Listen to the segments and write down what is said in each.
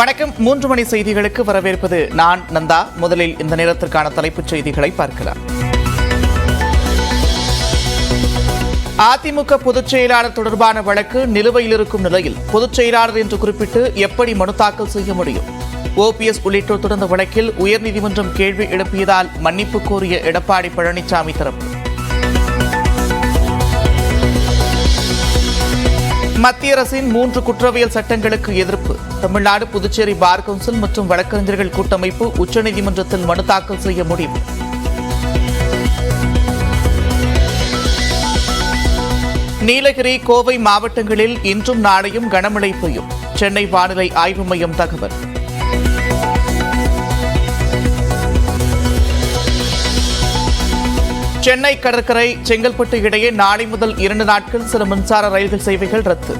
வணக்கம். மூன்று மணி செய்திகளுக்கு வரவேற்பது நான் நந்தா. முதலில் இந்த நேரத்திற்கான தலைப்புச் செய்திகளை பார்க்கலாம். அதிமுக பொதுச் செயலாளர் தொடர்பான வழக்கு நிலுவையில் இருக்கும் நிலையில் பொதுச் செயலாளர் என்று குறிப்பிட்டு எப்படி மனு தாக்கல் செய்ய முடியும்? ஓபிஎஸ் உள்ளிட்டோர் தொடர்ந்த வழக்கில் உயர்நீதிமன்றம் கேள்வி எழுப்பியதால் மன்னிப்பு கோரிய எடப்பாடி பழனிசாமி தரப்பு மத்திய அரசின் மூன்று குற்றவியல் சட்டங்களுக்கு எதிர்ப்பு. தமிழ்நாடு புதுச்சேரி பார் கவுன்சில் மற்றும் வழக்கறிஞர்கள் கூட்டமைப்பு உச்சநீதிமன்றத்தில் மனு தாக்கல் செய்ய முடிவு. நீலகிரி கோவை மாவட்டங்களில் இன்றும் நாளையும் கனமழை பெய்யும். சென்னை வானிலை ஆய்வு மையம் தகவல். சென்னை கடற்கரை செங்கல்பட்டு இடையே நாளை முதல் இரண்டு நாட்கள் சில மின்சார ரயில்கள் சேவைகள் ரத்து.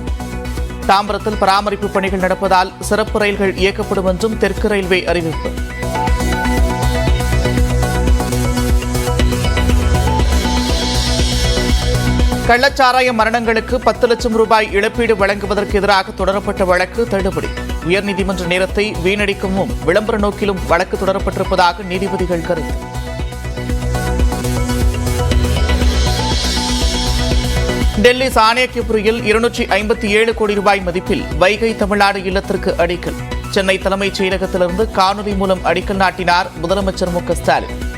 தாம்பரத்தில் பராமரிப்பு பணிகள் நடப்பதால் சிறப்பு ரயில்கள் இயக்கப்படும் என்றும் தெற்கு ரயில்வே அறிவிப்பு. கள்ளச்சாராய மரணங்களுக்கு பத்து லட்சம் ரூபாய் இழப்பீடு வழங்குவதற்கு எதிராக தொடரப்பட்ட வழக்கு தள்ளுபடி. உயர்நீதிமன்ற நேரத்தை வீணடிக்கவும் விளம்பர நோக்கிலும் வழக்கு தொடரப்பட்டிருப்பதாக நீதிபதிகள் கருத்து. டெல்லி சாணியக்கிபுரியில் இருநூற்றி ஐம்பத்தி ஏழு கோடி ரூபாய் மதிப்பில் வைகை தமிழ்நாடு இல்லத்திற்கு அடிக்கல். சென்னை தலைமைச் செயலகத்திலிருந்து காணொலி மூலம் அடிக்கல் நாட்டினார் முதலமைச்சர் மு ஸ்டாலின்.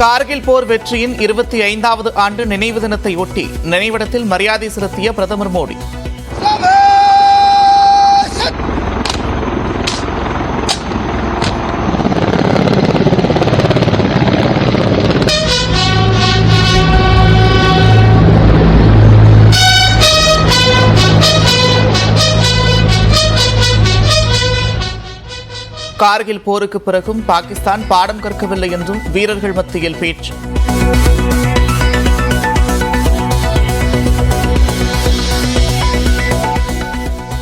கார்கில் போர் வெற்றியின் இருபத்தி ஐந்தாவது ஆண்டு நினைவு தினத்தை ஒட்டி நினைவிடத்தில் மரியாதை செலுத்திய பிரதமர் மோடி. கார்கில் போருக்கு பிறகும் பாகிஸ்தான் பாடம் கற்கவில்லை என்றும் வீரர்கள் மத்தியில் பேச்சு.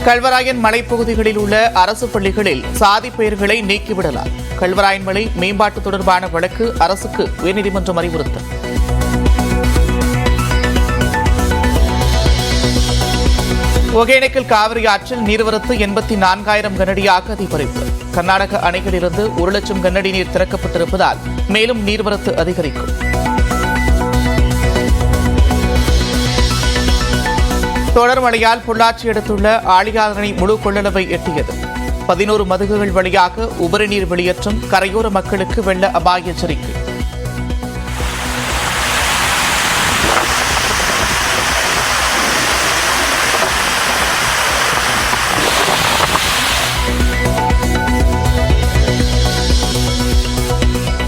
கல்வராயன் மலைப்பகுதிகளில் உள்ள அரசு பள்ளிகளில் சாதி பெயர்களை நீக்கிவிடலாம். கல்வராயன் மலை மேம்பாட்டு தொடர்பான வழக்கு அரசுக்கு உயர்நீதிமன்றம் அறிவுறுத்தல். ஒகேனக்கல் காவிரி ஆற்றில் நீர்வரத்து எண்பத்தி நான்காயிரம் கனடியாக அதிகரிப்பு. கர்நாடக அணைகளிலிருந்து ஒரு லட்சம் கன்னடி நீர் திறக்கப்பட்டிருப்பதால் மேலும் நீர்வரத்து அதிகரிக்கும். தொடர் மழையால் பொள்ளாச்சி அடுத்துள்ள ஆழியாதனை முழு கொள்ளளவை எட்டியது. பதினோரு மதுகுகள் வழியாக உபரி நீர் வெளியேற்றம் கரையோர மக்களுக்கு வெள்ள அபாய எச்சரிக்கை.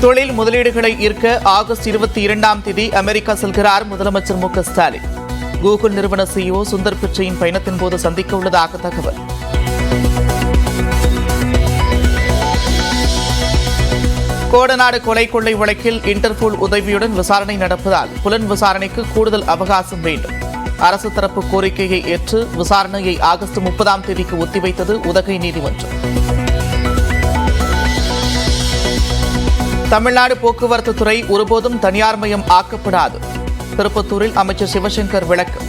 தொழில் முதலீடுகளை ஈர்க்க ஆகஸ்ட் இருபத்தி இரண்டாம் தேதி அமெரிக்கா செல்கிறார் முதலமைச்சர் மு ஸ்டாலின். கூகுள் நிறுவன சிஇஓ சுந்தர் பிச்சையின் பயணத்தின் போது சந்திக்க உள்ளதாக தகவல். கோடநாடு கொலை கொள்ளை வழக்கில் இன்டர்போல் உதவியுடன் விசாரணை நடப்பதால் புலன் விசாரணைக்கு கூடுதல் அவகாசம் வேண்டும். அரசு தரப்பு கோரிக்கையை ஏற்று விசாரணையை ஆகஸ்ட் முப்பதாம் தேதிக்கு ஒத்திவைத்தது உதகை நீதிமன்றம். தமிழ்நாடு போக்குவரத்து துறை ஒருபோதும் தனியார் மயம் ஆக்கப்படாது. திருப்பத்தூரில் அமைச்சர் சிவசங்கர் விளக்கம்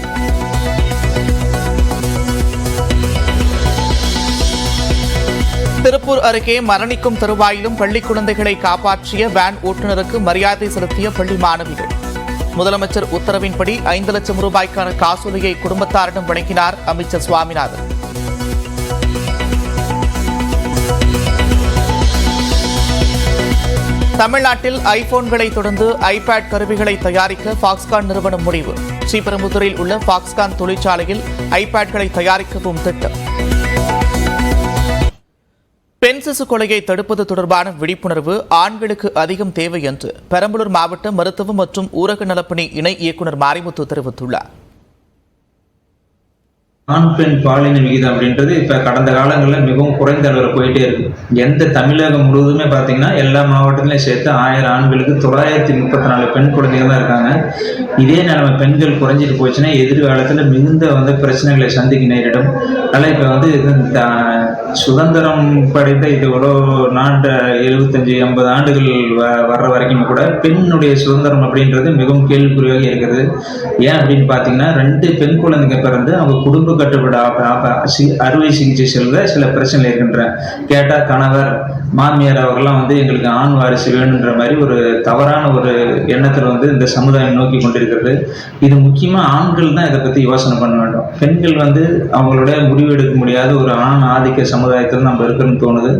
திருப்பூர் அருகே மரணிக்கும் தருவாயிலும் பள்ளி குழந்தைகளை காப்பாற்றிய வேன் ஓட்டுநருக்கு மரியாதை செலுத்திய பள்ளி மாணவிகள். முதலமைச்சர் உத்தரவின்படி ஐந்து லட்சம் ரூபாய்க்கான காசோலையை குடும்பத்தாரிடம் வழங்கினார் அமைச்சர் சுவாமிநாதன். தமிழ்நாட்டில் ஐபோன்களை தொடர்ந்து ஐபேட் கருவிகளை தயாரிக்க பாக்ஸ்கான் நிறுவனம் முடிவு. ஸ்ரீபெரும்புதூரில் உள்ள பாக்ஸ்கான் தொழிற்சாலையில் ஐபேட்களை தயாரிக்கவும் திட்டம். பெண் சிசு கொலையை தடுப்பது தொடர்பான விழிப்புணர்வு ஆண்களுக்கு அதிகம் தேவை என்று பெரம்பலூர் மாவட்ட மருத்துவம் மற்றும் ஊரக நலப்பணி இணை இயக்குநர் மாரிமுத்து தெரிவித்துள்ளார். ஆண் பெண் பாலின விகிதம் அப்படின்றது இப்ப கடந்த காலங்களில் மிகவும் குறைந்த அளவில் போயிட்டே இருக்கு. எந்த தமிழகம் முழுவதுமே பார்த்தீங்கன்னா எல்லா மாவட்டத்திலையும் சேர்த்து ஆயிரம் ஆண்களுக்கு தொள்ளாயிரத்தி முப்பத்தி நாலு பெண் குழந்தைகள் தான் இருக்காங்க. இதே நிலைமை பெண்கள் குறைஞ்சிட்டு போச்சுன்னா எதிர்காலத்தில் மிகுந்த வந்து பிரச்சனைகளை சந்திக்க நேரிடும். அதனால் இப்போ வந்து இது த- சுதந்திரம் படைத்த இது இவ்வளோ நாண்ட எழுபத்தஞ்சு ஐம்பது ஆண்டுகள் வ வர்ற வரைக்கும் கூட பெண்ணுடைய சுதந்திரம் அப்படின்றது மிகவும் கேள்விக்குறியாக இருக்கிறது. ஏன் அப்படின்னு பார்த்தீங்கன்னா ரெண்டு பெண் குழந்தைங்க பிறந்து அவங்க குடும்ப கட்டுப்பாடு சி- அறுவை சிகிச்சை செல்ல சில பிரச்சனை இருக்கின்றன. கேட்டால் கணவர் மாமியார் அவர்கள்லாம் வந்து எங்களுக்கு ஆண் வாரிசு வேணுன்ற மாதிரி ஒரு தவறான ஒரு எண்ணத்தில் வந்து இந்த சமுதாயம் நோக்கி கொண்டிருக்கிறது. இது முக்கியமாக ஆண்கள் தான் இதை பற்றி யோசனை பண்ண வேண்டும். பெண்கள் வந்து அவங்களோட முடிவு எடுக்க முடியாத ஒரு ஆண் ஆதிக்க சமுதாயத்தில் நம்ம இருக்கிறோம்னு தோணுது.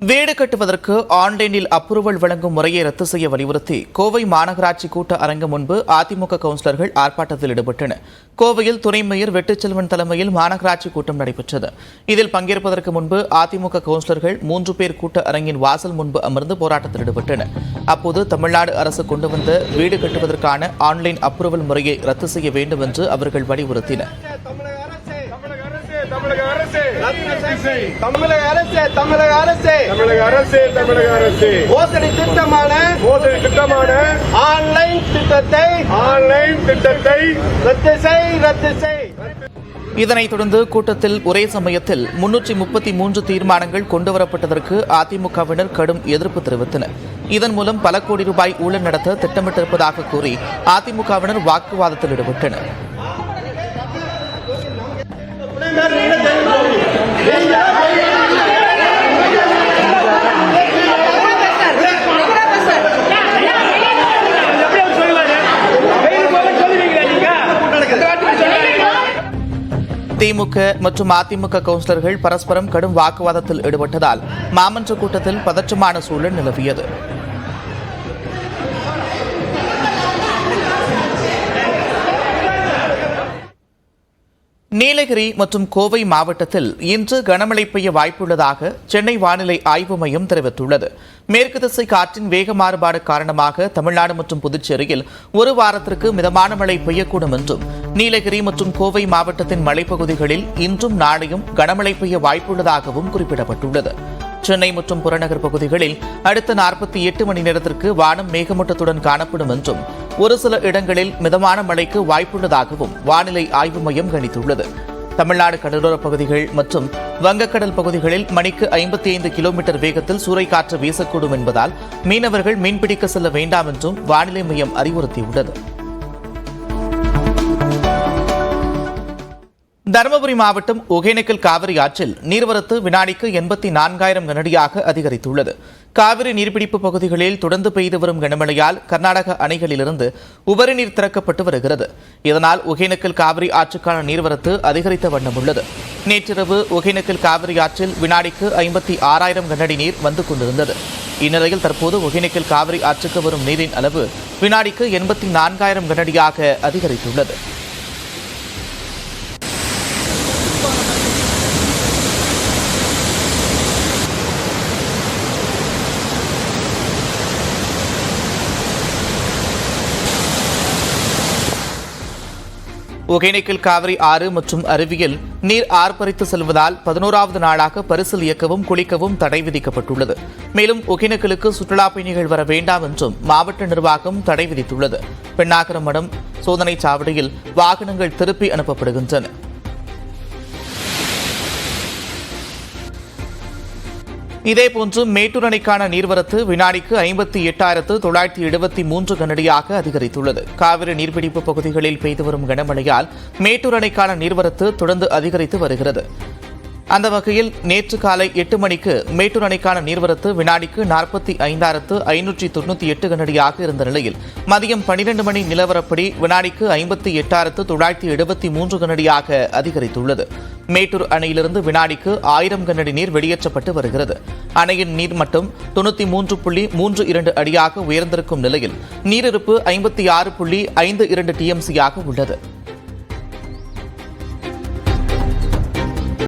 வீடு கட்டுவதற்கு ஆன்லைனில் அப்ரூவல் வழங்கும் முறையை ரத்து செய்ய வலியுறுத்தி கோவை மாநகராட்சி கூட்ட அரங்கம் முன்பு அதிமுக கவுன்சிலர்கள் ஆர்ப்பாட்டத்தில் ஈடுபட்டனர் கோவையில் துணை மேயர் வெட்டுச்செல்வன் தலைமையில் மாநகராட்சி கூட்டம் நடைபெற்றது. இதில் பங்கேற்பதற்கு முன்பு அதிமுக கவுன்சிலர்கள் மூன்று பேர் கூட்ட அரங்கின் வாசல் முன்பு அமர்ந்து போராட்டத்தில் ஈடுபட்டனர் அப்போது தமிழ்நாடு அரசு கொண்டு வந்த வீடு கட்டுவதற்கான ஆன்லைன் அப்ரூவல் முறையை ரத்து செய்ய வேண்டும் என்று அவர்கள் வலியுறுத்தினர். தமிழக அரசு தமிழக அரசு. தமிழக அரசு தமிழக அரசு. மோசடி திட்டமான மோசடி திட்டமான ஆன்லைன் திட்டத்தை ஆன்லைன் திட்டத்தை ரத்து செய் ரத்து செய். இதனைத் தொடர்ந்து கூட்டத்தில் ஒரே சமயத்தில் முன்னூற்றி முப்பத்தி மூன்று தீர்மானங்கள் கொண்டுவரப்பட்டதற்கு அதிமுகவினர் கடும் எதிர்ப்பு தெரிவித்தனர். இதன் மூலம் பல கோடி ரூபாய் ஊழல் நடத்த திட்டமிட்டிருப்பதாக கூறி அதிமுகவினர் வாக்குவாதத்தில் ஈடுபட்டனர். திமுக மற்றும் அதிமுக கவுன்சிலர்கள் பரஸ்பரம் கடும் வாக்குவாதத்தில் ஈடுபட்டதால் மாமன்ற கூட்டத்தில் பதற்றமான சூழல் நிலவியது. நீலகிரி மற்றும் கோவை மாவட்டத்தில் இன்று கனமழை பெய்ய வாய்ப்புள்ளதாக சென்னை வானிலை ஆய்வு மையம் தெரிவித்துள்ளது. மேற்கு திசை காற்றின் வேக மாறுபாடு காரணமாக தமிழ்நாடு மற்றும் புதுச்சேரியில் ஒரு வாரத்திற்கு மிதமான மழை பெய்யக்கூடும் என்றும் நீலகிரி மற்றும் கோவை மாவட்டத்தின் மலைப்பகுதிகளில் இன்றும் நாளையும் கனமழை பெய்ய வாய்ப்புள்ளதாகவும் குறிப்பிடப்பட்டுள்ளது. சென்னை மற்றும் புறநகர் பகுதிகளில் அடுத்த நாற்பத்தி எட்டு மணி நேரத்திற்கு வானம் மேகமூட்டத்துடன் காணப்படும் என்றும் ஒரு சில இடங்களில் மிதமான மழைக்கு வாய்ப்புள்ளதாகவும் வானிலை ஆய்வு மையம் கணித்துள்ளது. தமிழ்நாடு கடலோரப் பகுதிகள் மற்றும் வங்கக்கடல் பகுதிகளில் மணிக்கு ஐம்பத்தி ஐந்து கிலோமீட்டர் வேகத்தில் சூறைக்காற்று வீசக்கூடும் என்பதால் மீனவர்கள் மீன்பிடிக்க செல்ல வேண்டாம் என்றும் வானிலை மையம் அறிவுறுத்தியுள்ளது. தருமபுரி மாவட்டம் ஒகேனக்கல் காவிரி ஆற்றில் நீர்வரத்து வினாடிக்கு எண்பத்தி நான்காயிரம் கனடியாக அதிகரித்துள்ளது. காவிரி நீர்பிடிப்பு பகுதிகளில் தொடர்ந்து பெய்து வரும் கனமழையால் கர்நாடக அணைகளிலிருந்து உபரி நீர் திறக்கப்பட்டு வருகிறது. இதனால் ஒகேனக்கல் காவிரி ஆற்றுக்கான நீர்வரத்து அதிகரித்த வண்ணம் உள்ளது. நேற்றிரவு ஒகேனக்கல் காவிரி ஆற்றில் வினாடிக்கு ஐம்பத்தி ஆறாயிரம் கனடி நீர் வந்து கொண்டிருந்தது. இந்நிலையில் தற்போது ஒகேனக்கல் காவிரி ஆற்றுக்கு வரும் நீரின் அளவு வினாடிக்கு எண்பத்தி நான்காயிரம் கனடியாக அதிகரித்துள்ளது. ஒகேனக்கல் காவிரி ஆறு மற்றும் அருவியில் நீர் ஆர்ப்பரித்து செல்வதால் பதினோராவது நாளாக பரிசல் இயக்கவும் குளிக்கவும் தடை விதிக்கப்பட்டுள்ளது. மேலும் ஒகேனக்கலுக்கு சுற்றுலா பயணிகள் வர வேண்டாம் என்றும் மாவட்ட நிர்வாகம் தடை விதித்துள்ளது. பெண்ணாகரம் மடம் சாவடியில் வாகனங்கள் திருப்பி அனுப்பப்படுகின்றன. இதேபோன்று மேட்டூர் அணைக்கான நீர்வரத்து வினாடிக்கு ஐம்பத்தி எட்டாயிரத்து தொள்ளாயிரத்தி எழுபத்தி மூன்று கனடியாக அதிகரித்துள்ளது. காவிரி நீர்பிடிப்பு பகுதிகளில் பெய்து வரும் கனமழையால் மேட்டூர் அணைக்கான நீர்வரத்து தொடர்ந்து அதிகரித்து வருகிறது. அந்த வகையில் நேற்று காலை எட்டு மணிக்கு மேட்டூர் அணைக்கான நீர்வரத்து வினாடிக்கு நாற்பத்தி ஐந்தாயிரத்து ஐநூற்றி தொண்ணூற்றி எட்டு கனடியாக இருந்த நிலையில் மதியம் பனிரெண்டு மணி நிலவரப்படி வினாடிக்கு ஐம்பத்தி எட்டாயிரத்து தொள்ளாயிரத்தி எழுபத்தி மூன்று கனடியாக அதிகரித்துள்ளது. மேட்டூர் அணையிலிருந்து வினாடிக்கு ஆயிரம் கனடி நீர் வெளியேற்றப்பட்டு வருகிறது. அணையின் நீர்மட்டம் தொண்ணூற்றி மூன்று புள்ளி மூன்று இரண்டு அடியாக உயர்ந்திருக்கும் நிலையில் நீரிருப்பு ஐம்பத்தி ஆறு புள்ளி ஐந்து இரண்டு டிஎம்சியாக உள்ளது.